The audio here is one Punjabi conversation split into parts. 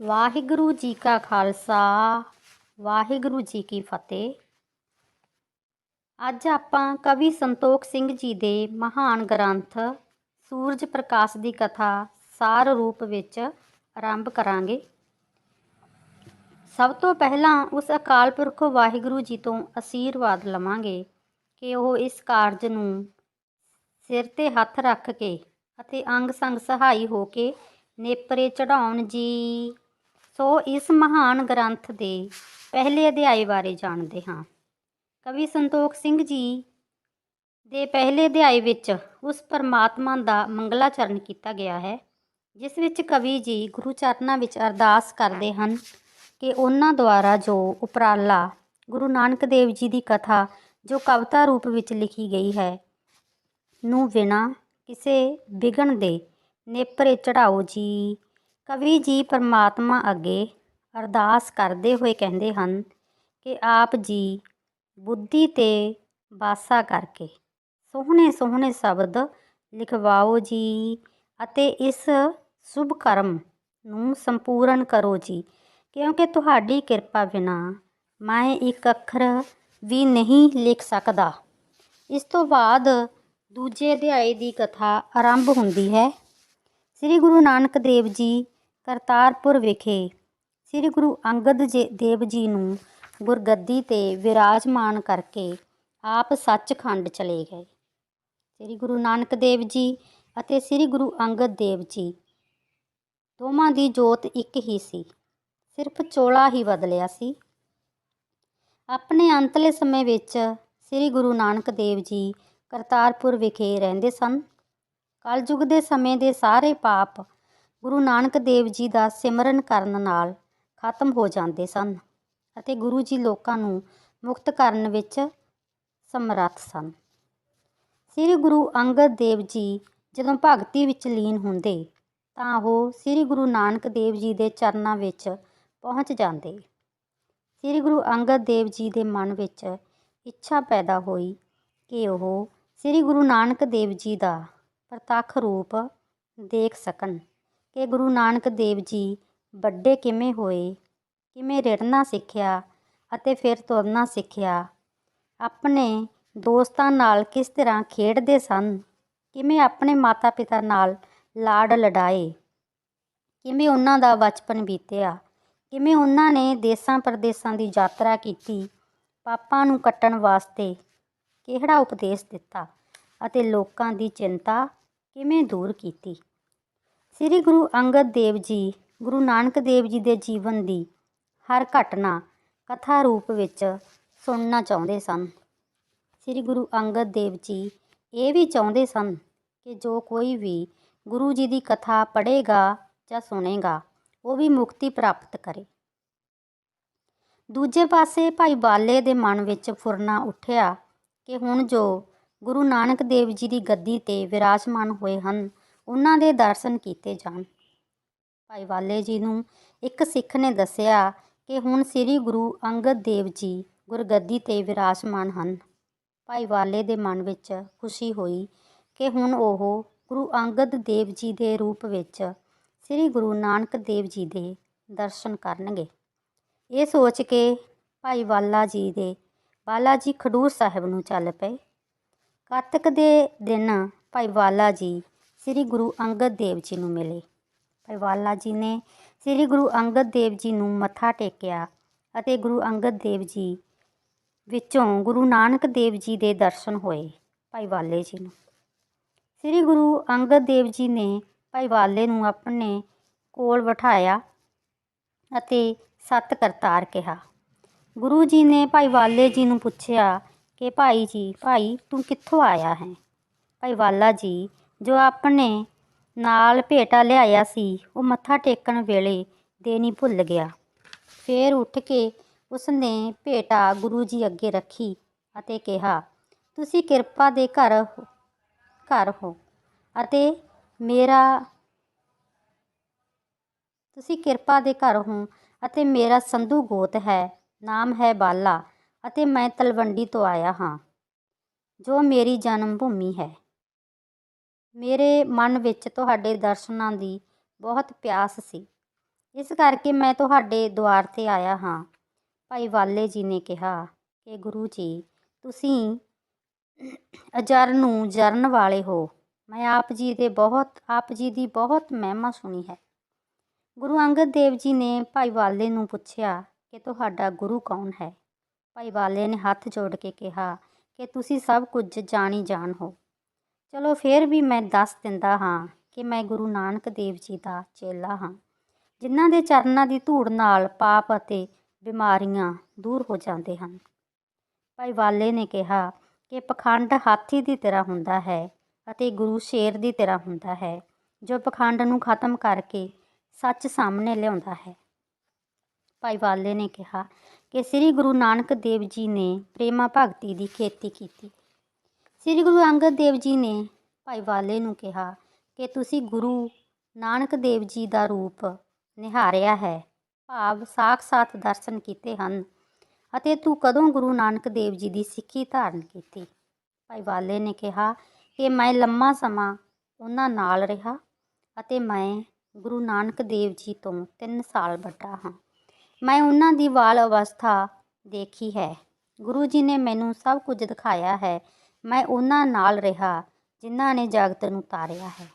ਵਾਹਿਗੁਰੂ ਜੀ ਕਾ ਖਾਲਸਾ, ਵਾਹਿਗੁਰੂ ਜੀ ਕੀ ਫਤਿਹ। ਅੱਜ ਆਪਾਂ ਕਵੀ ਸੰਤੋਖ ਸਿੰਘ ਜੀ ਦੇ ਮਹਾਨ ਗ੍ਰੰਥ ਸੂਰਜ ਪ੍ਰਕਾਸ਼ ਦੀ ਕਥਾ ਸਾਰ ਰੂਪ ਵਿੱਚ ਆਰੰਭ ਕਰਾਂਗੇ। ਸਭ ਤੋਂ ਪਹਿਲਾਂ ਉਸ ਅਕਾਲ ਪੁਰਖ ਵਾਹਿਗੁਰੂ ਜੀ ਤੋਂ ਅਸੀਰਵਾਦ ਲਵਾਂਗੇ ਕਿ ਉਹ ਇਸ ਕਾਰਜ ਨੂੰ ਸਿਰ ਤੇ ਹੱਥ ਰੱਖ ਕੇ ਅਤੇ ਅੰਗ ਸੰਗ ਸਹਾਈ ਹੋ ਕੇ ਨੇਪਰੇ ਚੜਾਉਣ ਜੀ। ਸੋ ਇਸ ਮਹਾਨ ਗ੍ਰੰਥ ਦੇ ਪਹਿਲੇ ਅਧਿਆਏ ਬਾਰੇ ਜਾਣਦੇ ਹਾਂ। ਕਵੀ ਸੰਤੋਖ ਸਿੰਘ ਜੀ ਦੇ ਪਹਿਲੇ ਅਧਿਆਏ ਵਿੱਚ ਉਸ ਪਰਮਾਤਮਾ ਦਾ ਮੰਗਲਾਚਰਨ ਕੀਤਾ ਗਿਆ ਹੈ, ਜਿਸ ਵਿੱਚ ਕਵੀ ਜੀ ਗੁਰੂ ਚਰਨਾਂ ਵਿੱਚ ਅਰਦਾਸ ਕਰਦੇ ਹਨ ਕਿ ਉਹਨਾਂ ਦੁਆਰਾ ਜੋ ਉਪਰਾਲਾ ਗੁਰੂ ਨਾਨਕ ਦੇਵ ਜੀ ਦੀ ਕਥਾ, ਜੋ ਕਵਿਤਾ ਰੂਪ ਵਿੱਚ ਲਿਖੀ ਗਈ ਹੈ, ਨੂੰ ਬਿਨਾਂ ਕਿਸੇ ਵਿਘਨ ਦੇ ਨੇਪਰੇ ਚੜਾਓ ਜੀ। ਕਵੀ ਜੀ ਪਰਮਾਤਮਾ ਅੱਗੇ ਅਰਦਾਸ ਕਰਦੇ ਹੋਏ ਕਹਿੰਦੇ ਹਨ ਕਿ ਆਪ ਜੀ ਬੁੱਧੀ ਤੇ ਬਾਸਾ ਕਰਕੇ ਸੋਹਣੇ ਸੋਹਣੇ ਸ਼ਬਦ ਲਿਖਵਾਓ ਜੀ ਅਤੇ ਇਸ ਸ਼ੁਭ ਕਰਮ ਨੂੰ ਸੰਪੂਰਨ ਕਰੋ ਜੀ। ਕਿਉਂਕਿ ਤੁਹਾਡੀ ਕਿਰਪਾ ਬਿਨਾ ਮੈਂ ਇੱਕ ਅੱਖਰ ਵੀ ਨਹੀਂ ਲਿਖ ਸਕਦਾ। ਇਸ ਤੋਂ ਬਾਅਦ ਦੂਜੇ ਅਧਿਆਏ ਦੀ ਕਥਾ ਆਰੰਭ ਹੁੰਦੀ ਹੈ। ਸ੍ਰੀ ਗੁਰੂ ਨਾਨਕ ਦੇਵ ਜੀ ਕਰਤਾਰਪੁਰ ਵਿਖੇ ਸ੍ਰੀ ਗੁਰੂ ਅੰਗਦ ਜੀ- ਦੇਵ ਜੀ ਨੂੰ ਗੁਰਗੱਦੀ ਤੇ ਵਿਰਾਜਮਾਨ ਕਰਕੇ ਆਪ ਸੱਚਖੰਡ ਚਲੇ ਗਏ। ਸ੍ਰੀ ਗੁਰੂ ਨਾਨਕ ਦੇਵ ਜੀ ਅਤੇ ਸ੍ਰੀ ਗੁਰੂ ਅੰਗਦ ਦੇਵ ਜੀ ਦੋਵਾਂ ਦੀ ਜੋਤ ਇੱਕ ਹੀ ਸੀ। ਸਿਰਫ ਚੋਲਾ ਹੀ ਬਦਲਿਆ ਸੀ। ਆਪਣੇ ਅੰਤਲੇ ਸਮੇਂ ਵਿੱਚ ਸ੍ਰੀ ਗੁਰੂ ਨਾਨਕ ਦੇਵ ਜੀ ਕਰਤਾਰਪੁਰ ਵਿਖੇ ਰਹਿੰਦੇ ਸਨ। ਕਲਯੁਗ ਦੇ ਸਮੇਂ ਦੇ ਸਾਰੇ ਪਾਪ ਗੁਰੂ ਨਾਨਕ ਦੇਵ ਜੀ ਦਾ ਸਿਮਰਨ ਕਰਨ ਨਾਲ ਖਤਮ ਹੋ ਜਾਂਦੇ ਸਨ ਅਤੇ ਗੁਰੂ ਜੀ ਲੋਕਾਂ ਨੂੰ ਮੁਕਤ ਕਰਨ ਵਿੱਚ ਸਮਰੱਥ ਸਨ। ਸ੍ਰੀ ਗੁਰੂ ਅੰਗਦ ਦੇਵ ਜੀ ਜਦੋਂ ਭਗਤੀ ਵਿੱਚ ਲੀਨ ਹੁੰਦੇ ਤਾਂ ਉਹ ਸ੍ਰੀ ਗੁਰੂ ਨਾਨਕ ਦੇਵ ਜੀ ਦੇ ਚਰਨਾਂ ਵਿੱਚ ਪਹੁੰਚ ਜਾਂਦੇ। ਸ੍ਰੀ ਗੁਰੂ ਅੰਗਦ ਦੇਵ ਜੀ ਦੇ ਮਨ ਵਿੱਚ ਇੱਛਾ ਪੈਦਾ ਹੋਈ ਕਿ ਉਹ ਸ੍ਰੀ ਗੁਰੂ ਨਾਨਕ ਦੇਵ ਜੀ ਦਾ ਪ੍ਰਤੱਖ ਰੂਪ ਦੇਖ ਸਕਣ। ਕਿ ਗੁਰੂ ਨਾਨਕ ਦੇਵ ਜੀ ਵੱਡੇ ਕਿਵੇਂ ਹੋਏ, ਕਿਵੇਂ ਰਿੜਨਾ ਸਿੱਖਿਆ ਅਤੇ ਫਿਰ ਤੁਰਨਾ ਸਿੱਖਿਆ। ਆਪਣੇ ਦੋਸਤਾਂ ਨਾਲ ਕਿਸ ਤਰ੍ਹਾਂ ਖੇਡਦੇ ਸਨ? ਕਿਵੇਂ ਆਪਣੇ ਮਾਤਾ-ਪਿਤਾ ਨਾਲ ਲਾੜ ਲੜਾਏ? ਕਿਵੇਂ ਉਹਨਾਂ ਦਾ ਬਚਪਨ ਬੀਤਿਆ? ਕਿਵੇਂ ਉਹਨਾਂ ਨੇ ਦੇਸਾਂ ਪ੍ਰਦੇਸਾਂ ਦੀ ਯਾਤਰਾ ਕੀਤੀ, ਪਾਪਾਂ ਨੂੰ ਕੱਟਣ ਵਾਸਤੇ ਕਿਹੜਾ ਉਪਦੇਸ਼ ਦਿੱਤਾ ਅਤੇ ਲੋਕਾਂ ਦੀ ਚਿੰਤਾ ਕਿਵੇਂ ਦੂਰ ਕੀਤੀ? ਸ੍ਰੀ ਗੁਰੂ ਅੰਗਦ ਦੇਵ ਜੀ, ਗੁਰੂ ਨਾਨਕ ਦੇਵ ਜੀ ਦੇ ਜੀਵਨ ਦੀ ਹਰ ਘਟਨਾ, ਕਥਾ ਰੂਪ ਵਿੱਚ ਸੁਣਨਾ ਚਾਹੁੰਦੇ ਸਨ। ਸ੍ਰੀ ਗੁਰੂ ਅੰਗਦ ਦੇਵ ਜੀ ਇਹ ਵੀ ਚਾਹੁੰਦੇ ਸਨ ਕਿ ਜੋ ਕੋਈ ਵੀ ਗੁਰੂ ਜੀ ਦੀ ਕਥਾ ਪੜ੍ਹੇਗਾ ਜਾਂ ਸੁਣੇਗਾ, ਉਹ ਵੀ ਮੁਕਤੀ ਪ੍ਰਾਪਤ ਕਰੇ। ਦੂਜੇ ਪਾਸੇ ਭਾਈ ਬਾਲੇ ਦੇ ਮਨ ਵਿੱਚ ਫੁਰਨਾ ਉੱਠਿਆ ਕਿ ਹੁਣ ਜੋ ਗੁਰੂ ਨਾਨਕ ਦੇਵ ਜੀ ਦੀ ਗੱਦੀ ਤੇ ਵਿਰਾਜਮਾਨ ਹੋਏ ਹਨ ਉਹਨਾਂ ਦੇ ਦਰਸ਼ਨ ਕੀਤੇ ਜਾਣ। ਭਾਈ ਵਾਲੇ ਜੀ ਨੂੰ ਇੱਕ ਸਿੱਖ ਨੇ ਦੱਸਿਆ ਕਿ ਹੁਣ ਸ੍ਰੀ ਗੁਰੂ ਅੰਗਦ ਦੇਵ ਜੀ ਗੁਰਗੱਦੀ ਤੇ ਵਿਰਾਜਮਾਨ ਹਨ। ਭਾਈ ਵਾਲੇ ਦੇ ਮਨ ਵਿੱਚ ਖੁਸ਼ੀ ਹੋਈ ਕਿ ਹੁਣ ਉਹ ਗੁਰੂ ਅੰਗਦ ਦੇਵ ਜੀ ਦੇ ਰੂਪ ਵਿੱਚ ਸ੍ਰੀ ਗੁਰੂ ਨਾਨਕ ਦੇਵ ਜੀ ਦੇ ਦਰਸ਼ਨ ਕਰਨਗੇ। ਇਹ ਸੋਚ ਕੇ ਭਾਈ ਵਾਲਾ ਜੀ ਦੇ ਬਾਲਾ ਜੀ ਖਡੂਰ ਸਾਹਿਬ ਨੂੰ ਚੱਲ ਪਏ। ਕਾਰਤਿਕ ਦੇ ਦਿਨ ਭਾਈ ਵਾਲਾ ਜੀ ਸ੍ਰੀ ਗੁਰੂ ਅੰਗਦ ਦੇਵ ਜੀ ਨੂੰ ਮਿਲੇ। ਭਾਈ ਜੀ ਨੇ ਸ੍ਰੀ ਗੁਰੂ ਅੰਗਦ ਦੇਵ ਜੀ ਨੂੰ ਮੱਥਾ ਟੇਕਿਆ ਅਤੇ ਗੁਰੂ ਅੰਗਦ ਦੇਵ ਜੀ ਵਿੱਚੋਂ ਗੁਰੂ ਨਾਨਕ ਦੇਵ ਜੀ ਦੇ ਦਰਸ਼ਨ ਹੋਏ ਭਾਈ ਵਾਲੇ ਜੀ ਨੂੰ। ਸ੍ਰੀ ਗੁਰੂ ਅੰਗਦ ਦੇਵ ਜੀ ਨੇ ਭਾਈ ਵਾਲੇ ਨੂੰ ਆਪਣੇ ਕੋਲ ਬਿਠਾਇਆ ਅਤੇ ਸਤ ਕਰਤਾਰ ਕਿਹਾ। ਗੁਰੂ ਜੀ ਨੇ ਭਾਈ ਵਾਲੇ ਜੀ ਨੂੰ ਪੁੱਛਿਆ ਕਿ ਭਾਈ ਜੀ, ਭਾਈ ਤੂੰ ਕਿੱਥੋਂ ਆਇਆ ਹੈ? ਭਾਈ ਵਾਲਾ ਜੀ ਜੋ ਆਪਣੇ ਨਾਲ ਭੇਟਾ ਲਿਆਇਆ ਸੀ, ਉਹ ਮੱਥਾ ਟੇਕਣ ਵੇਲੇ ਦੇਣੀ ਭੁੱਲ ਗਿਆ। ਫੇਰ ਉੱਠ ਕੇ ਉਸਨੇ ਭੇਟਾ ਗੁਰੂ ਜੀ ਅੱਗੇ ਰੱਖੀ ਅਤੇ ਕਿਹਾ, ਤੁਸੀਂ ਕਿਰਪਾ ਦੇ ਘਰ ਘਰ ਹੋ ਅਤੇ ਮੇਰਾ, ਤੁਸੀਂ ਕਿਰਪਾ ਦੇ ਘਰ ਹੋ ਅਤੇ ਮੇਰਾ ਸੰਧੂ ਗੋਤ ਹੈ, ਨਾਮ ਹੈ ਬਾਲਾ ਅਤੇ ਮੈਂ ਤਲਵੰਡੀ ਤੋਂ ਆਇਆ ਹਾਂ, ਜੋ ਮੇਰੀ ਜਨਮ ਭੂਮੀ ਹੈ। ਮੇਰੇ ਮਨ ਵਿੱਚ ਤੁਹਾਡੇ ਦਰਸ਼ਨਾਂ ਦੀ ਬਹੁਤ ਪਿਆਸ ਸੀ। ਇਸ ਕਰਕੇ ਮੈਂ ਤੁਹਾਡੇ ਦੁਆਰ 'ਤੇ ਆਇਆ ਹਾਂ। ਭਾਈ ਵਾਲੇ ਜੀ ਨੇ ਕਿਹਾ ਕਿ ਗੁਰੂ ਜੀ, ਤੁਸੀਂ ਅਜਰ ਨੂੰ ਜਰਨ ਵਾਲੇ ਹੋ। ਮੈਂ ਆਪ ਜੀ ਦੇ ਬਹੁਤ, ਆਪ ਜੀ ਦੀ ਬਹੁਤ ਮਹਿਮਾ ਸੁਣੀ ਹੈ। ਗੁਰੂ ਅੰਗਦ ਦੇਵ ਜੀ ਨੇ ਭਾਈ ਵਾਲੇ ਨੂੰ ਪੁੱਛਿਆ, ਕਿ ਤੁਹਾਡਾ ਗੁਰੂ ਕੌਣ ਹੈ? ਭਾਈ ਵਾਲੇ ਨੇ ਹੱਥ ਜੋੜ ਕੇ ਕਿਹਾ, ਕਿ ਤੁਸੀਂ ਸਭ ਕੁਝ ਜਾਣੀ ਜਾਣ ਹੋ। ਚਲੋ ਫਿਰ ਵੀ ਮੈਂ ਦੱਸ ਦਿੰਦਾ ਹਾਂ ਕਿ ਮੈਂ ਗੁਰੂ ਨਾਨਕ ਦੇਵ ਜੀ ਦਾ ਚੇਲਾ ਹਾਂ। ਜਿਨ੍ਹਾਂ ਦੇ ਚਰਨਾਂ ਦੀ ਧੂੜ ਨਾਲ ਪਾਪ ਅਤੇ ਬਿਮਾਰੀਆਂ ਦੂਰ ਹੋ ਜਾਂਦੇ ਹਨ। ਭਾਈ ਵਾਲੇ ਨੇ ਕਿਹਾ ਕਿ ਪਖੰਡ ਹਾਥੀ ਦੀ ਤਰ੍ਹਾਂ ਹੁੰਦਾ ਹੈ ਅਤੇ ਗੁਰੂ ਸ਼ੇਰ ਦੀ ਤਰ੍ਹਾਂ ਹੁੰਦਾ ਹੈ, ਜੋ ਪਖੰਡ ਨੂੰ ਖਤਮ ਕਰਕੇ ਸੱਚ ਸਾਹਮਣੇ ਲਿਆਉਂਦਾ ਹੈ। ਭਾਈ ਵਾਲੇ ਨੇ ਕਿਹਾ ਕਿ ਸ੍ਰੀ ਗੁਰੂ ਨਾਨਕ ਦੇਵ ਜੀ ਨੇ ਪ੍ਰੇਮਾ ਭਗਤੀ ਦੀ ਖੇਤੀ ਕੀਤੀ। ਸ੍ਰੀ ਗੁਰੂ ਅੰਗਦ ਦੇਵ ਜੀ ਨੇ ਭਾਈ ਵਾਲੇ ਨੂੰ ਕਿਹਾ ਕਿ ਤੁਸੀਂ ਗੁਰੂ ਨਾਨਕ ਦੇਵ ਜੀ ਦਾ ਰੂਪ ਨਿਹਾਰਿਆ ਹੈ, ਭਾਵ ਸਾਖਸਾਤ ਦਰਸ਼ਨ ਕੀਤੇ ਹਨ ਅਤੇ ਤੂੰ ਕਦੋਂ ਗੁਰੂ ਨਾਨਕ ਦੇਵ ਜੀ ਦੀ ਸਿੱਖੀ ਧਾਰਨ ਕੀਤੀ? ਭਾਈ ਵਾਲੇ ਨੇ ਕਿਹਾ ਕਿ ਮੈਂ ਲੰਮਾ ਸਮਾਂ ਉਹਨਾਂ ਨਾਲ ਰਿਹਾ ਅਤੇ ਮੈਂ ਗੁਰੂ ਨਾਨਕ ਦੇਵ ਜੀ ਤੋਂ 3 ਸਾਲ ਵੱਡਾ ਹਾਂ। ਮੈਂ ਉਹਨਾਂ ਦੀ ਬਾਲ ਅਵਸਥਾ ਦੇਖੀ ਹੈ। ਗੁਰੂ ਜੀ ਨੇ ਮੈਨੂੰ ਸਭ ਕੁਝ ਦਿਖਾਇਆ ਹੈ ਮੈਂ ਉਹਨਾਂ ਨਾਲ ਰਿਹਾ ਜਿਨ੍ਹਾਂ ਨੇ ਜਗਤ ਨੂੰ ਤਾਰਿਆ ਹੈ।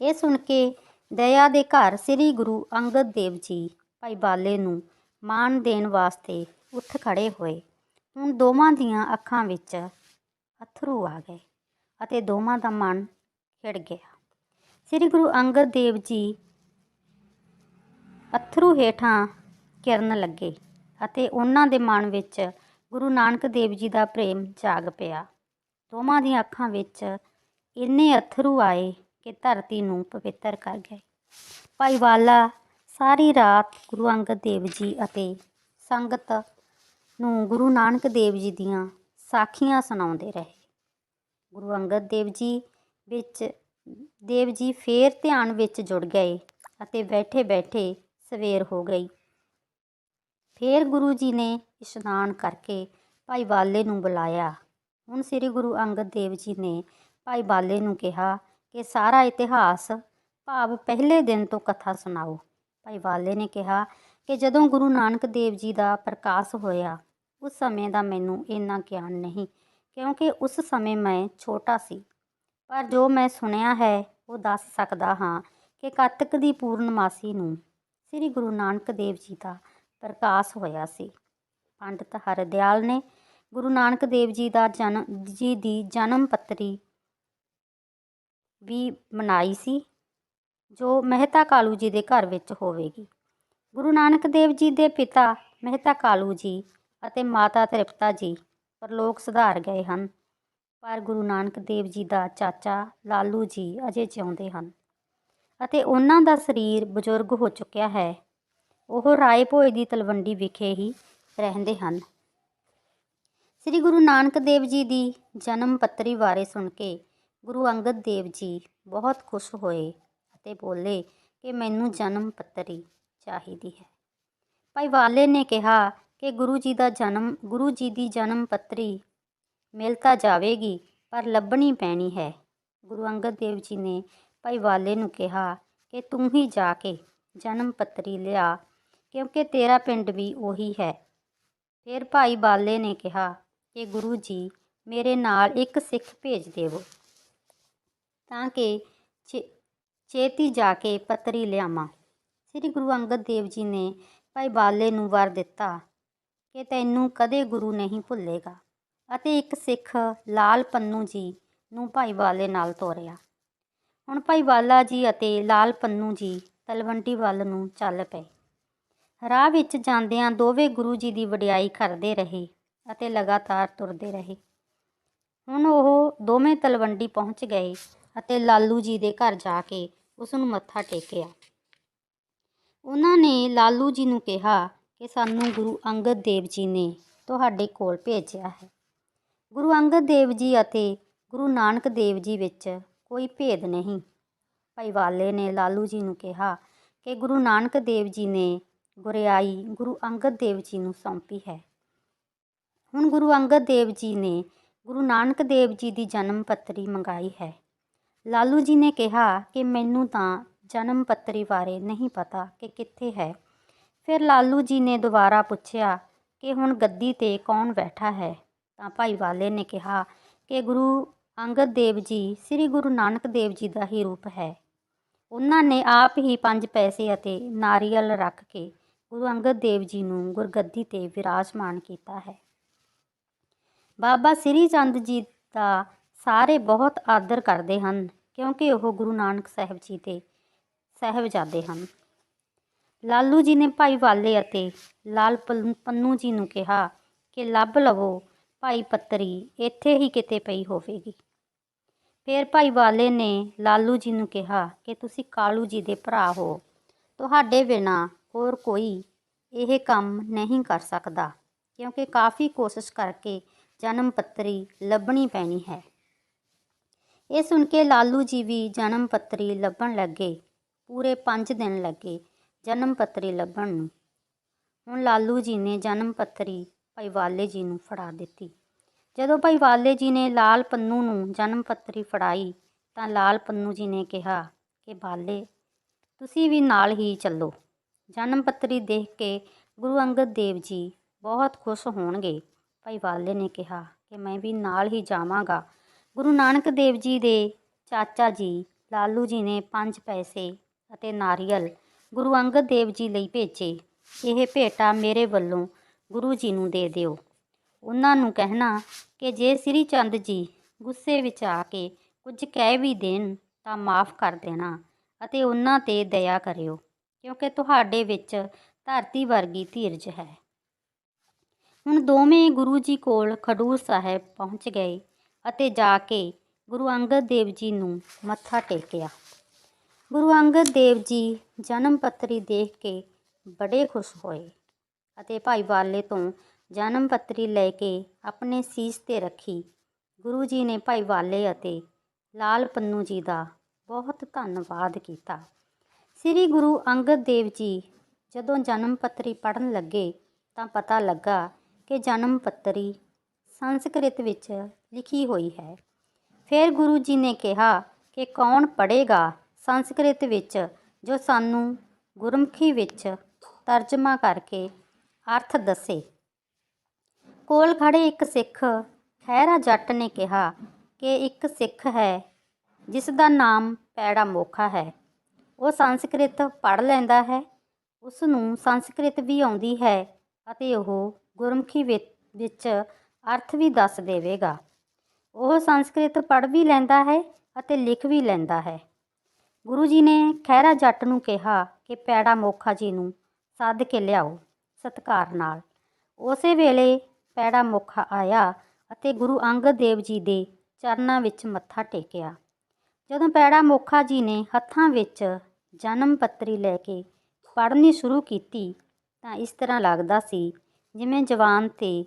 ਇਹ ਸੁਣ ਕੇ ਦਇਆ ਦੇ ਘਰ ਸ੍ਰੀ ਗੁਰੂ ਅੰਗਦ ਦੇਵ ਜੀ ਭਾਈ ਬਾਲੇ ਨੂੰ ਮਾਣ ਦੇਣ ਵਾਸਤੇ ਉੱਠ ਖੜੇ ਹੋਏ। ਹੁਣ ਦੋਵਾਂ ਦੀਆਂ ਅੱਖਾਂ ਵਿੱਚ ਅਥਰੂ ਆ ਗਏ ਅਤੇ ਦੋਵਾਂ ਦਾ ਮਨ ਖਿੜ ਗਿਆ। ਸ੍ਰੀ ਗੁਰੂ ਅੰਗਦ ਦੇਵ ਜੀ ਅਥਰੂ ਹੇਠਾਂ ਕਿਰਨ ਲੱਗੇ ਅਤੇ ਉਹਨਾਂ ਦੇ ਮਨ ਵਿੱਚ ਗੁਰੂ ਨਾਨਕ ਦੇਵ ਜੀ ਦਾ ਪ੍ਰੇਮ ਜਾਗ ਪਿਆ। ਦੋਵਾਂ ਦੀਆਂ ਅੱਖਾਂ ਵਿੱਚ ਇੰਨੇ ਅਥਰੂ ਆਏ ਕਿ ਧਰਤੀ ਨੂੰ ਪਵਿੱਤਰ ਕਰ ਗਏ। ਭਾਈ ਵਾਲਾ, ਸਾਰੀ ਰਾਤ ਗੁਰੂ ਅੰਗਦ ਦੇਵ ਜੀ ਅਤੇ ਸੰਗਤ ਨੂੰ ਗੁਰੂ ਨਾਨਕ ਦੇਵ ਜੀ ਦੀਆਂ ਸਾਖੀਆਂ ਸੁਣਾਉਂਦੇ ਰਹੇ। ਗੁਰੂ ਅੰਗਦ ਦੇਵ ਜੀ ਵਿੱਚ, ਦੇਵ ਜੀ ਫੇਰ ਧਿਆਨ ਵਿੱਚ ਜੁੜ ਗਏ ਅਤੇ ਬੈਠੇ ਬੈਠੇ ਸਵੇਰ ਹੋ ਗਈ। ਫੇਰ ਗੁਰੂ ਜੀ ਨੇ ਇਸ਼ਨਾਨ ਕਰਕੇ ਭਾਈ ਬਾਲੇ ਨੂੰ ਬੁਲਾਇਆ। ਹੁਣ ਸ੍ਰੀ ਗੁਰੂ ਅੰਗਦ ਦੇਵ ਜੀ ਨੇ ਭਾਈ ਬਾਲੇ ਨੂੰ ਕਿਹਾ ਕਿ ਸਾਰਾ ਇਤਿਹਾਸ ਭਾਵ ਪਹਿਲੇ ਦਿਨ ਤੋਂ ਕਥਾ ਸੁਣਾਓ। ਭਾਈ ਬਾਲੇ ਨੇ ਕਿਹਾ ਕਿ ਜਦੋਂ ਗੁਰੂ ਨਾਨਕ ਦੇਵ ਜੀ ਦਾ ਪ੍ਰਕਾਸ਼ ਹੋਇਆ, ਉਸ ਸਮੇਂ ਦਾ ਮੈਨੂੰ ਇੰਨਾ ਗਿਆਨ ਨਹੀਂ, ਕਿਉਂਕਿ ਉਸ ਸਮੇਂ ਮੈਂ ਛੋਟਾ ਸੀ। ਪਰ ਜੋ ਮੈਂ ਸੁਣਿਆ ਹੈ, ਉਹ ਦੱਸ ਸਕਦਾ ਹਾਂ ਕਿ ਕੱਤਕ ਦੀ ਪੂਰਨਮਾਸੀ ਨੂੰ ਸ੍ਰੀ ਗੁਰੂ ਨਾਨਕ ਦੇਵ ਜੀ ਦਾ ਪ੍ਰਕਾਸ਼ ਹੋਇਆ ਸੀ। ਪੰਡਤ ਹਰਦਿਆਲ ਨੇ ਗੁਰੂ ਨਾਨਕ ਦੇਵ ਜੀ ਦਾ ਜਨਮ ਜੀ ਦੀ ਜਨਮ ਪੱਤਰੀ ਵੀ ਮਨਾਈ ਸੀ, ਜੋ ਮਹਿਤਾ ਕਾਲੂ ਜੀ ਦੇ ਘਰ ਵਿੱਚ ਹੋਵੇਗੀ। ਗੁਰੂ ਨਾਨਕ ਦੇਵ ਜੀ ਦੇ ਪਿਤਾ ਮਹਿਤਾ ਕਾਲੂ ਜੀ ਅਤੇ ਮਾਤਾ ਤ੍ਰਿਪਤਾ ਜੀ ਪਰਲੋਕ ਸੁਧਾਰ ਗਏ ਹਨ, ਪਰ ਗੁਰੂ ਨਾਨਕ ਦੇਵ ਜੀ ਦਾ ਚਾਚਾ ਲਾਲੂ ਜੀ ਅਜੇ ਜਿਉਂਦੇ ਹਨ ਅਤੇ ਉਹਨਾਂ ਦਾ ਸਰੀਰ ਬਜ਼ੁਰਗ ਹੋ ਚੁੱਕਿਆ ਹੈ। ਉਹ ਰਾਏ ਭੋਏ ਦੀ ਤਲਵੰਡੀ ਵਿਖੇ ਹੀ ਰਹਿੰਦੇ ਹਨ। ਸ੍ਰੀ ਗੁਰੂ ਨਾਨਕ ਦੇਵ ਜੀ ਦੀ ਜਨਮ ਪੱਤਰੀ ਬਾਰੇ ਸੁਣ ਕੇ ਗੁਰੂ ਅੰਗਦ ਦੇਵ ਜੀ ਬਹੁਤ ਖੁਸ਼ ਹੋਏ ਅਤੇ ਬੋਲੇ ਕਿ ਮੈਨੂੰ ਜਨਮ ਪੱਤਰੀ ਚਾਹੀਦੀ ਹੈ। ਭਾਈ ਵਾਲੇ ਨੇ ਕਿਹਾ ਕਿ ਗੁਰੂ ਜੀ ਦਾ ਜਨਮ, ਗੁਰੂ ਜੀ ਦੀ ਜਨਮ ਪੱਤਰੀ ਮਿਲ ਤਾਂ ਜਾਵੇਗੀ, ਪਰ ਲੱਭਣੀ ਪੈਣੀ ਹੈ। ਗੁਰੂ ਅੰਗਦ ਦੇਵ ਜੀ ਨੇ ਭਾਈ ਵਾਲੇ ਨੂੰ ਕਿਹਾ ਕਿ ਤੂੰ ਹੀ ਜਾ ਕੇ ਜਨਮ ਪੱਤਰੀ ਲਿਆ, ਕਿਉਂਕਿ ਤੇਰਾ ਪਿੰਡ ਵੀ ਉਹੀ ਹੈ। ਫਿਰ ਭਾਈ ਬਾਲੇ ਨੇ ਕਿਹਾ ਕਿ ਗੁਰੂ ਜੀ, ਮੇਰੇ ਨਾਲ ਇੱਕ ਸਿੱਖ ਭੇਜ ਦੇਵੋ। ਤਾਂ ਕਿ ਛੇ- ਛੇਤੀ ਜਾ ਕੇ ਪੱਤਰੀ ਲਿਆਵਾਂ। ਸ੍ਰੀ ਗੁਰੂ ਅੰਗਦ ਦੇਵ ਜੀ ਨੇ ਭਾਈ ਬਾਲੇ ਨੂੰ ਵਰ ਦਿੱਤਾ ਕਿ ਤੈਨੂੰ ਕਦੇ ਗੁਰੂ ਨਹੀਂ ਭੁੱਲੇਗਾ ਅਤੇ ਇੱਕ ਸਿੱਖ ਲਾਲ ਪੰਨੂ ਜੀ ਨੂੰ ਭਾਈ ਬਾਲੇ ਨਾਲ ਤੋਰਿਆ। ਹੁਣ ਭਾਈ ਬਾਲਾ ਜੀ ਅਤੇ ਲਾਲ ਪੰਨੂ ਜੀ ਤਲਵੰਡੀ ਵੱਲ ਨੂੰ ਚੱਲ ਪਏ। ਰਾਹ ਵਿੱਚ ਜਾਂਦਿਆਂ ਦੋਵੇਂ ਗੁਰੂ ਜੀ ਦੀ ਵਡਿਆਈ ਕਰਦੇ ਰਹੇ ਅਤੇ ਲਗਾਤਾਰ ਤੁਰਦੇ ਰਹੇ। ਹੁਣ ਉਹ ਦੋਵੇਂ ਤਲਵੰਡੀ ਪਹੁੰਚ ਗਏ ਅਤੇ ਲਾਲੂ ਜੀ ਦੇ ਘਰ ਜਾ ਕੇ ਉਸ ਨੂੰ ਮੱਥਾ ਟੇਕਿਆ। ਉਹਨਾਂ ਨੇ ਲਾਲੂ ਜੀ ਨੂੰ ਕਿਹਾ ਕਿ ਸਾਨੂੰ ਗੁਰੂ ਅੰਗਦ ਦੇਵ ਜੀ ਨੇ ਤੁਹਾਡੇ ਕੋਲ ਭੇਜਿਆ ਹੈ। ਗੁਰੂ ਅੰਗਦ ਦੇਵ ਜੀ ਅਤੇ ਗੁਰੂ ਨਾਨਕ ਦੇਵ ਜੀ ਵਿੱਚ ਕੋਈ ਭੇਦ ਨਹੀਂ। ਭਾਈ ਵਾਲੇ ਨੇ ਲਾਲੂ ਜੀ ਨੂੰ ਕਿਹਾ ਕਿ ਗੁਰੂ ਨਾਨਕ ਦੇਵ ਜੀ ਨੇ ਗੁਰਿਆਈ ਗੁਰੂ ਅੰਗਦ ਦੇਵ ਜੀ ਨੂੰ ਸੌਂਪੀ ਹੈ। ਹੁਣ ਗੁਰੂ ਅੰਗਦ ਦੇਵ ਜੀ ਨੇ ਗੁਰੂ ਨਾਨਕ ਦੇਵ ਜੀ ਦੀ ਜਨਮ ਪੱਤਰੀ ਮੰਗਾਈ ਹੈ। ਲਾਲੂ ਜੀ ਨੇ ਕਿਹਾ ਕਿ ਮੈਨੂੰ ਤਾਂ ਜਨਮ ਪੱਤਰੀ ਬਾਰੇ ਨਹੀਂ ਪਤਾ ਕਿ ਕਿੱਥੇ ਹੈ। ਫਿਰ ਲਾਲੂ ਜੀ ਨੇ ਦੁਬਾਰਾ ਪੁੱਛਿਆ ਕਿ ਹੁਣ ਗੱਦੀ ਤੇ ਕੌਣ ਬੈਠਾ ਹੈ? ਤਾਂ ਭਾਈ ਵਾਲੇ ਨੇ ਕਿਹਾ ਕਿ ਗੁਰੂ ਅੰਗਦ ਦੇਵ ਜੀ ਸ੍ਰੀ ਗੁਰੂ ਨਾਨਕ ਦੇਵ ਜੀ ਦਾ ਹੀ ਰੂਪ ਹੈ। ਉਹਨਾਂ ਨੇ ਆਪ ਹੀ ਪੰਜ ਪੈਸੇ ਅਤੇ ਨਾਰੀਅਲ ਰੱਖ ਕੇ ਗੁਰੂ ਅੰਗਦ ਦੇਵ ਜੀ ਨੂੰ ਗੁਰਗੱਦੀ ਤੇ ਵਿਰਾਜਮਾਨ ਕੀਤਾ ਹੈ। ਬਾਬਾ ਸ੍ਰੀ ਚੰਦ ਜੀ ਦਾ ਸਾਰੇ ਬਹੁਤ ਆਦਰ ਕਰਦੇ ਹਨ, ਕਿਉਂਕਿ ਉਹ ਗੁਰੂ ਨਾਨਕ ਸਾਹਿਬ ਜੀ ਦੇ ਸਾਹਿਬਜ਼ਾਦੇ ਹਨ। ਲਾਲੂ ਜੀ ਨੇ ਭਾਈ ਵਾਲੇ ਅਤੇ ਲਾਲ ਪਲ- ਪੰਨੂ ਜੀ ਨੂੰ ਕਿਹਾ ਕਿ ਲੱਭ ਲਵੋ ਭਾਈ ਪੱਤਰੀ, ਇੱਥੇ ਹੀ ਕਿਤੇ ਪਈ ਹੋਵੇਗੀ। ਫਿਰ ਭਾਈ ਵਾਲੇ ਨੇ ਲਾਲੂ ਜੀ ਨੂੰ ਕਿਹਾ ਕਿ ਤੁਸੀਂ ਕਾਲੂ ਜੀ ਦੇ ਭਰਾ ਹੋ। ਤੁਹਾਡੇ ਬਿਨਾਂ ਹੋਰ ਕੋਈ ਇਹ ਕੰਮ ਨਹੀਂ ਕਰ ਸਕਦਾ, ਕਿਉਂਕਿ ਕਾਫੀ ਕੋਸ਼ਿਸ਼ ਕਰਕੇ ਜਨਮ ਪੱਤਰੀ ਲੱਭਣੀ ਪੈਣੀ ਹੈ। ਇਹ ਸੁਣ ਕੇ ਲਾਲੂ ਜੀ ਵੀ ਜਨਮ ਪੱਤਰੀ ਲੱਭਣ ਲੱਗੇ, ਪੂਰੇ 5 ਦਿਨ ਲੱਗੇ ਜਨਮ ਪੱਤਰੀ ਲੱਭਣ ਨੂੰ। ਹੁਣ ਲਾਲੂ ਜੀ ਨੇ ਜਨਮ ਪੱਤਰੀ ਭਾਈ ਵਾਲੇ ਜੀ ਨੂੰ ਫੜਾ ਦਿੱਤੀ। ਜਦੋਂ ਭਾਈ ਵਾਲੇ ਜੀ ਨੇ ਲਾਲ ਪੰਨੂ ਨੂੰ ਜਨਮ ਪੱਤਰੀ ਫੜਾਈ, ਤਾਂ ਲਾਲ ਪੰਨੂ ਜੀ ਨੇ ਕਿਹਾ ਕਿ, ਬਾਲੇ, ਤੁਸੀਂ ਵੀ ਨਾਲ ਹੀ ਚੱਲੋ। ਜਨਮ ਪੱਤਰੀ ਦੇਖ ਕੇ ਗੁਰੂ ਅੰਗਦ ਦੇਵ ਜੀ ਬਹੁਤ ਖੁਸ਼ ਹੋਣਗੇ। ਭਾਈ ਵਾਲੇ ਨੇ ਕਿਹਾ ਕਿ ਮੈਂ ਵੀ ਨਾਲ ਹੀ ਜਾਵਾਂਗਾ। ਗੁਰੂ ਨਾਨਕ ਦੇਵ ਜੀ ਦੇ ਚਾਚਾ ਜੀ ਲਾਲੂ ਜੀ ਨੇ ਪੰਜ ਪੈਸੇ ਅਤੇ ਨਾਰੀਅਲ ਗੁਰੂ ਅੰਗਦ ਦੇਵ ਜੀ ਲਈ ਭੇਜੇ। ਇਹ ਭੇਟਾ ਮੇਰੇ ਵੱਲੋਂ ਗੁਰੂ ਜੀ ਨੂੰ ਦੇ ਦਿਓ। ਉਹਨਾਂ ਨੂੰ ਕਹਿਣਾ ਕਿ ਜੇ ਸ੍ਰੀ ਚੰਦ ਜੀ ਗੁੱਸੇ ਵਿੱਚ ਆ ਕੇ ਕੁਝ ਕਹਿ ਵੀ ਦੇਣ ਤਾਂ ਮਾਫ ਕਰ ਦੇਣਾ ਅਤੇ ਉਹਨਾਂ ਤੇ ਦਇਆ ਕਰਿਓ। ਕਿਉਂਕਿ ਤੁਹਾਡੇ ਵਿੱਚ ਧਰਤੀ ਵਰਗੀ ਧੀਰਜ ਹੈ। ਹੁਣ ਦੋਵੇਂ ਗੁਰੂ ਜੀ ਕੋਲ ਖਡੂਰ ਸਾਹਿਬ ਪਹੁੰਚ ਗਏ ਅਤੇ ਜਾ ਕੇ ਗੁਰੂ ਅੰਗਦ ਦੇਵ ਜੀ ਨੂੰ ਮੱਥਾ ਟੇਕਿਆ। ਗੁਰੂ ਅੰਗਦ ਦੇਵ ਜੀ ਜਨਮ ਪੱਤਰੀ ਦੇਖ ਕੇ ਬੜੇ ਖੁਸ਼ ਹੋਏ ਅਤੇ ਭਾਈ ਵਾਲੇ ਤੋਂ ਜਨਮ ਪੱਤਰੀ ਲੈ ਕੇ ਆਪਣੇ ਸੀਸ ਤੇ ਰੱਖੀ। ਗੁਰੂ ਜੀ ਨੇ ਭਾਈ ਵਾਲੇ ਅਤੇ ਲਾਲ ਪੰਨੂ ਜੀ ਦਾ ਬਹੁਤ ਧੰਨਵਾਦ ਕੀਤਾ। ਸ੍ਰੀ ਗੁਰੂ ਅੰਗਦ ਦੇਵ ਜੀ ਜਦੋਂ ਜਨਮ ਪੱਤਰੀ ਪੜ੍ਹਨ ਲੱਗੇ ਤਾਂ ਪਤਾ ਲੱਗਾ ਕਿ ਜਨਮ ਪੱਤਰੀ ਸੰਸਕ੍ਰਿਤ ਵਿੱਚ ਲਿਖੀ ਹੋਈ ਹੈ। ਫਿਰ ਗੁਰੂ ਜੀ ਨੇ ਕਿਹਾ ਕਿ ਕੌਣ ਪੜ੍ਹੇਗਾ ਸੰਸਕ੍ਰਿਤ ਵਿੱਚ ਜੋ ਸਾਨੂੰ ਗੁਰਮੁਖੀ ਵਿੱਚ ਤਰਜਮਾ ਕਰਕੇ ਅਰਥ ਦੱਸੇ। ਕੋਲ ਖੜੇ ਇੱਕ ਸਿੱਖ ਖਹਿਰਾ ਜੱਟ ਨੇ ਕਿਹਾ ਕਿ ਇੱਕ ਸਿੱਖ ਹੈ ਜਿਸ ਦਾ ਨਾਮ ਪੈੜਾ ਮੋਖਾ ਹੈ। ਉਹ ਸੰਸਕ੍ਰਿਤ ਪੜ੍ਹ ਲੈਂਦਾ ਹੈ। ਉਸ ਨੂੰ ਸੰਸਕ੍ਰਿਤ ਵੀ ਆਉਂਦੀ ਹੈ ਅਤੇ ਉਹ ਗੁਰਮੁਖੀ ਵਿ- ਵਿੱਚ ਅਰਥ ਵੀ ਦੱਸ ਦੇਵੇਗਾ। ਉਹ ਸੰਸਕ੍ਰਿਤ ਪੜ੍ਹ ਵੀ ਲੈਂਦਾ ਹੈ ਅਤੇ ਲਿਖ ਵੀ ਲੈਂਦਾ ਹੈ। ਗੁਰੂ ਜੀ ਨੇ ਖਹਿਰਾ ਜੱਟ ਨੂੰ ਕਿਹਾ ਕਿ ਪੈੜਾ ਮੋਖਾ ਜੀ ਨੂੰ ਸੱਦ ਕੇ ਲਿਆਓ ਸਤਿਕਾਰ ਨਾਲ। ਉਸੇ ਵੇਲੇ ਪੈੜਾ ਮੋਖਾ ਆਇਆ ਅਤੇ ਗੁਰੂ ਅੰਗਦ ਦੇਵ ਜੀ ਦੇ ਚਰਨਾਂ ਵਿੱਚ ਮੱਥਾ ਟੇਕਿਆ। ਜਦੋਂ ਪੈੜਾ ਮੋਖਾ ਜੀ ਨੇ ਹੱਥਾਂ ਵਿੱਚ ਜਨਮ ਪੱਤਰੀ ਲੈ ਕੇ ਪੜ੍ਹਨੀ ਸ਼ੁਰੂ ਕੀਤੀ ਤਾਂ ਇਸ ਤਰ੍ਹਾਂ ਲੱਗਦਾ ਸੀ ਜਿਵੇਂ ਜਵਾਨ ਤੇ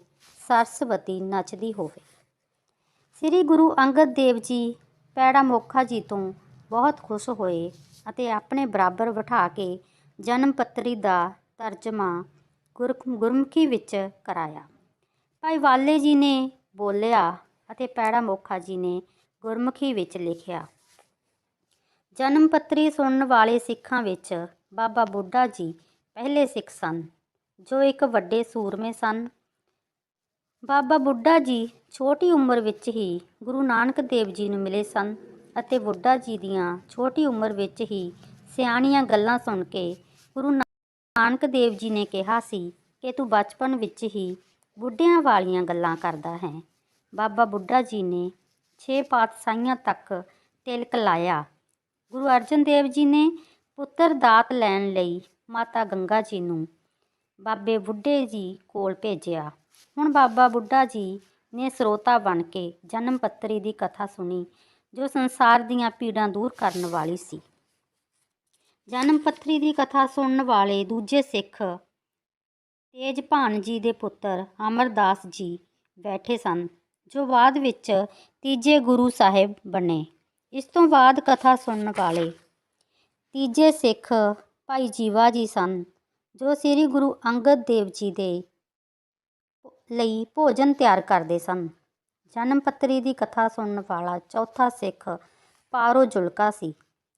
ਸਰਸਵਤੀ ਨੱਚਦੀ ਹੋਵੇ। ਸ੍ਰੀ ਗੁਰੂ ਅੰਗਦ ਦੇਵ ਜੀ ਪੈੜਾ ਮੋਖਾ ਜੀ ਤੋਂ ਬਹੁਤ ਖੁਸ਼ ਹੋਏ ਅਤੇ ਆਪਣੇ ਬਰਾਬਰ ਬਿਠਾ ਕੇ ਜਨਮ ਪੱਤਰੀ ਦਾ ਤਰਜਮਾ ਗੁਰ ਗੁਰਮੁਖੀ ਵਿੱਚ ਕਰਾਇਆ। ਭਾਈ ਵਾਲੇ ਜੀ ਨੇ ਬੋਲਿਆ ਅਤੇ ਪੈੜਾ ਮੋਖਾ ਜੀ ਨੇ ਗੁਰਮੁਖੀ ਵਿੱਚ ਲਿਖਿਆ ਜਨਮ ਪੱਤਰੀ ਸੁਣਨ ਵਾਲੇ ਸਿੱਖਾਂ ਵਿੱਚ ਬਾਬਾ ਬੁੱਢਾ ਜੀ ਪਹਿਲੇ ਸਿੱਖ ਸਨ, ਜੋ ਇੱਕ ਵੱਡੇ ਸੂਰਮੇ ਸਨ। ਬਾਬਾ ਬੁੱਢਾ ਜੀ ਛੋਟੀ ਉਮਰ ਵਿੱਚ ਹੀ ਗੁਰੂ ਨਾਨਕ ਦੇਵ ਜੀ ਨੂੰ ਮਿਲੇ ਸਨ ਅਤੇ ਬੁੱਢਾ ਜੀ ਦੀਆਂ ਛੋਟੀ ਉਮਰ ਵਿੱਚ ਹੀ ਸਿਆਣੀਆਂ ਗੱਲਾਂ ਸੁਣ ਕੇ ਗੁਰੂ ਨਾਨਕ ਦੇਵ ਜੀ ਨੇ ਕਿਹਾ ਸੀ ਕਿ ਤੂੰ ਬਚਪਨ ਵਿੱਚ ਹੀ ਬੁੱਢਿਆਂ ਵਾਲੀਆਂ ਗੱਲਾਂ ਕਰਦਾ ਹੈ। ਬਾਬਾ ਬੁੱਢਾ ਜੀ ਨੇ ਛੇ ਪਾਤਸ਼ਾਹੀਆਂ ਤੱਕ ਤਿਲਕ ਲਾਇਆ। ਗੁਰੂ ਅਰਜਨ ਦੇਵ ਜੀ ਨੇ ਪੁੱਤਰ ਦਾਤ ਲੈਣ ਲਈ ਮਾਤਾ ਗੰਗਾ ਜੀ ਨੂੰ ਬਾਬੇ ਬੁੱਢੇ ਜੀ ਕੋਲ ਭੇਜਿਆ। ਹੁਣ ਬਾਬਾ ਬੁੱਢਾ ਜੀ ਨੇ ਸਰੋਤਾ ਬਣ ਕੇ ਜਨਮ ਪੱਤਰੀ ਦੀ ਕਥਾ ਸੁਣੀ, ਜੋ ਸੰਸਾਰ ਦੀਆਂ ਪੀੜਾਂ ਦੂਰ ਕਰਨ ਵਾਲੀ ਸੀ। ਜਨਮ ਪੱਤਰੀ ਦੀ ਕਥਾ ਸੁਣਨ ਵਾਲੇ ਦੂਜੇ ਸਿੱਖ ਤੇਜ ਭਾਨ ਜੀ ਦੇ ਪੁੱਤਰ ਅਮਰਦਾਸ ਜੀ ਬੈਠੇ ਸਨ, ਜੋ ਬਾਅਦ ਵਿੱਚ ਤੀਜੇ ਗੁਰੂ ਸਾਹਿਬ ਬਣੇ। ਇਸ ਤੋਂ ਬਾਅਦ ਕਥਾ ਸੁਣਨ ਵਾਲੇ ਤੀਜੇ ਸਿੱਖ ਭਾਈ ਜੀਵਾ ਜੀ ਸਨ, ਜੋ ਸ੍ਰੀ ਗੁਰੂ ਅੰਗਦ ਦੇਵ ਜੀ ਦੇ ਲਈ ਭੋਜਨ ਤਿਆਰ ਕਰਦੇ ਸਨ। ਜਨਮ ਪੱਤਰੀ ਦੀ ਕਥਾ ਸੁਣਨ ਵਾਲਾ ਚੌਥਾ ਸਿੱਖ ਪਾਰੋ ਜੁਲਕਾ ਸੀ,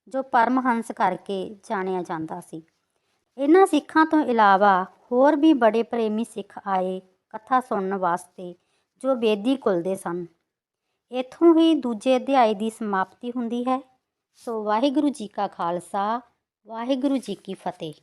ਜੋ ਪਰਮਹੰਸ ਕਰਕੇ ਜਾਣਿਆ ਜਾਂਦਾ ਸੀ। ਇਹਨਾਂ ਸਿੱਖਾਂ ਤੋਂ ਇਲਾਵਾ ਹੋਰ ਵੀ ਬੜੇ ਪ੍ਰੇਮੀ ਸਿੱਖ ਆਏ ਕਥਾ ਸੁਣਨ ਵਾਸਤੇ, ਜੋ ਬੇਦੀ ਕੁਲ ਦੇ ਸਨ। ਇੱਥੋਂ ਹੀ ਦੂਜੇ ਅਧਿਆਏ ਦੀ ਸਮਾਪਤੀ ਹੁੰਦੀ ਹੈ। ਸੋ ਵਾਹਿਗੁਰੂ ਜੀ ਕਾ ਖਾਲਸਾ, ਵਾਹਿਗੁਰੂ ਜੀ ਕੀ ਫਤਿਹ।